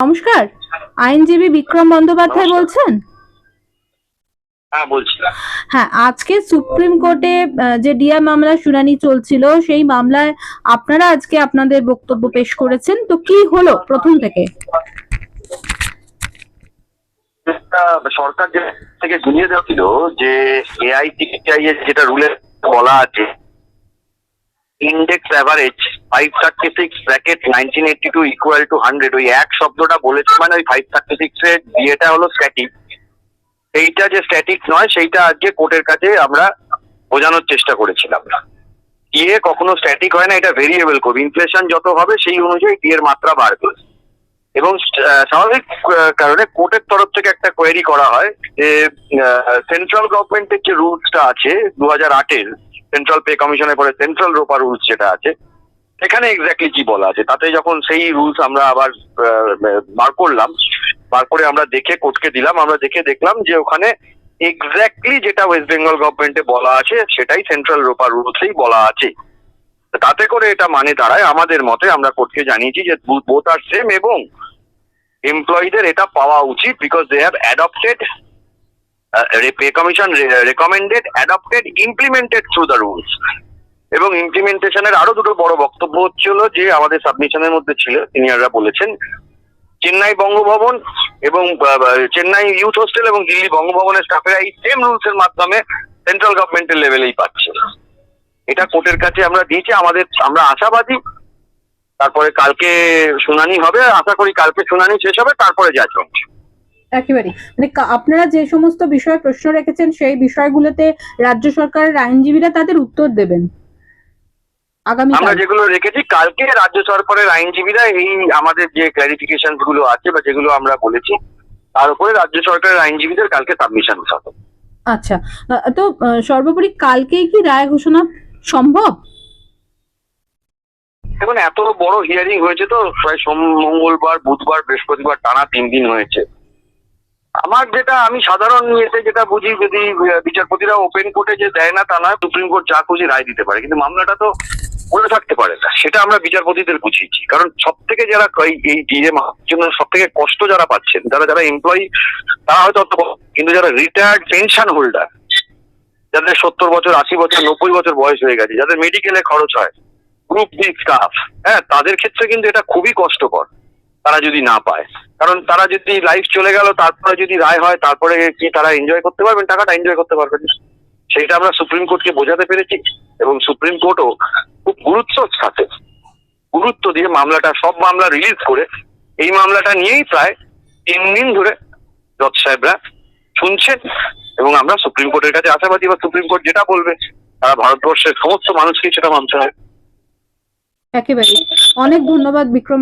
নমস্কার। আইনজীবী বিক্রম বন্দ্যোপাধ্যায় বলছেন? হ্যাঁ হ্যাঁ আজকে সুপ্রিম কোর্টে যে ডিয়া মামলা শুনানি চলছিল সেই মামলায় আপনারা আজকে আপনাদের বক্তব্য পেশ করেছেন। তো কি হলো প্রথম থেকে? সরকার থেকে গুলিয়ে দেওয়া ছিল যে এআইটিআই এর যেটা রুলে বলা আছে index average five thirty six bracket nineteen eighty two equal to hundred ওই এক শব্দটা বলেছে মানে ওই ফাইভ থার্টি সিক্স এর বিয়েটা হলো স্ট্যাটিক সেইটা যে স্ট্যাটিক নয়, সেইটা আজকে কোর্টের কাছে আমরা বোঝানোর চেষ্টা করেছিলাম। টিএ কখনো স্ট্যাটিক হয় না, এটা ভেরিয়েবল করবে ইনফ্লেশন যত হবে, সেই অনুযায়ী টি এর মাত্রা বাড়বে। এবং স্বাভাবিক কারণে কোর্টের তরফ থেকে একটা কোয়েরি করা হয় যে সেন্ট্রাল গভর্নমেন্টের যে রুলসটা আছে, দু হাজার আটের সেন্ট্রাল পে কমিশনের পরে সেন্ট্রাল রোপা রুলস যেটা আছে সেখানে এক্স্যাক্টলি কি বলা আছে? তাতে যখন সেই রুলস আমরা আবার বার করলাম, বার করে আমরা দেখে কোর্টকে দিলাম, আমরা দেখে দেখলাম যে ওখানে এক্স্যাক্টলি যেটা ওয়েস্ট বেঙ্গল গভর্নমেন্টে বলা আছে, সেটাই সেন্ট্রাল রোপা রুলসেই বলা আছে। তাতে করে এটা মানে দাঁড়ায়। আমাদের মতে আমরা কোর্টকে জানিয়েছি যে বোথ আর সেম এবং এমপ্লয়ীদের এটা পাওয়া উচিত because they have adopted pay commission recommended adopted implemented through the rules এবং ইমপ্লিমেন্টেশনের আরও দুটো বড় বক্তব্য হচ্ছিল যে আমাদের সাবমিশনের মধ্যে ছিল সিনিয়ররা বলেছেন। চেন্নাই বঙ্গভবন এবং চেন্নাই ইউথ হোস্টেল এবং দিল্লি বঙ্গভবনের স্টাফেরা এই সেম রুলস এর মাধ্যমে সেন্ট্রাল গভর্নমেন্টের লেভেলেই পাচ্ছে। এটা কোর্টের কাছে আমরা দিয়েছি, আমাদের, আমরা আশাবাদী। তারপরে কালকে শুনানি হবে, আশা করি কালকে শুনানি শেষ হবে, তারপরে জাজমেন্ট একেবারে মানে আপনারা যে সমস্ত বিষয়ে প্রশ্ন রেখেছেন, সেই বিষয়গুলোতে রাজ্য সরকারের আইনজীবীরা তাদের উত্তর দেবেন। আগামী আমরা যেগুলো রেখেছি কালকে রাজ্য সরকারের আইনজীবীরা এই আমাদের যে ক্লারিফিকেশনগুলো আছে বা যেগুলো আমরা বলেছি তার উপরে রাজ্য সরকারের আইনজীবীদের কালকে সাবমিশন হবে। আচ্ছা। তো সর্বোপরি কালকেই কি রায় ঘোষণা সম্ভব? এখন এত বড় হিয়ারিং হয়েছে তো প্রায় সোম মঙ্গলবার বুধবার বৃহস্পতিবার টানা তিন দিন হয়েছে। আমার যেটা আমি সাধারণ ইয়েতে যেটা বুঝি যদি বিচারপতিরা ওপেন কোর্টে যে দেয় না তা নয় সুপ্রিম কোর্ট যা খুশি রায় দিতে পারে। কিন্তু মামলাটা তো সেটা আমরা বিচারপতিদের বুঝিয়েছি। কারণ সব থেকে যারা এই- ডিএম জন্য সব থেকে কষ্ট যারা পাচ্ছেন, যারা যারা এমপ্লয়ি তারা হয়তো অত কিন্তু যারা রিটায়ার্ড পেনশন হোল্ডার যাদের সত্তর বছর, আশি বছর, নব্বই বছর বয়স হয়ে গেছে, যাদের মেডিকেলে খরচ হয় গ্রুপ ডি স্টাফ হ্যাঁ তাদের ক্ষেত্রে কিন্তু এটা খুবই কষ্টকর, তারা যদি না পায়। কারণ তারা যদি লাইফ চলে গেল, তারপরে যদি রায় হয়, তারপরে কি তারা এনজয় করতে পারবেন? টাকাটা এনজয় করতে পারবেন। সেইটা আমরা সুপ্রিম কোর্টকে বোঝাতে পেরেছি এবং সুপ্রিম কোর্টও খুব গুরুত্বর সাথে গুরুত্ব দিয়ে মামলাটা, সব মামলা রিলিজ করে এই মামলাটা নিয়েই প্রায় তিন দিন ধরে জজ সাহেবরা শুনছেন এবং আমরা সুপ্রিম কোর্টের কাছে আশাবাদী বা সুপ্রিম কোর্ট যেটা বলবে, তারা ভারতবর্ষের সমস্ত মানুষকেই সেটা মানতে হয়। একেবারে অনেক ধন্যবাদ বিক্রম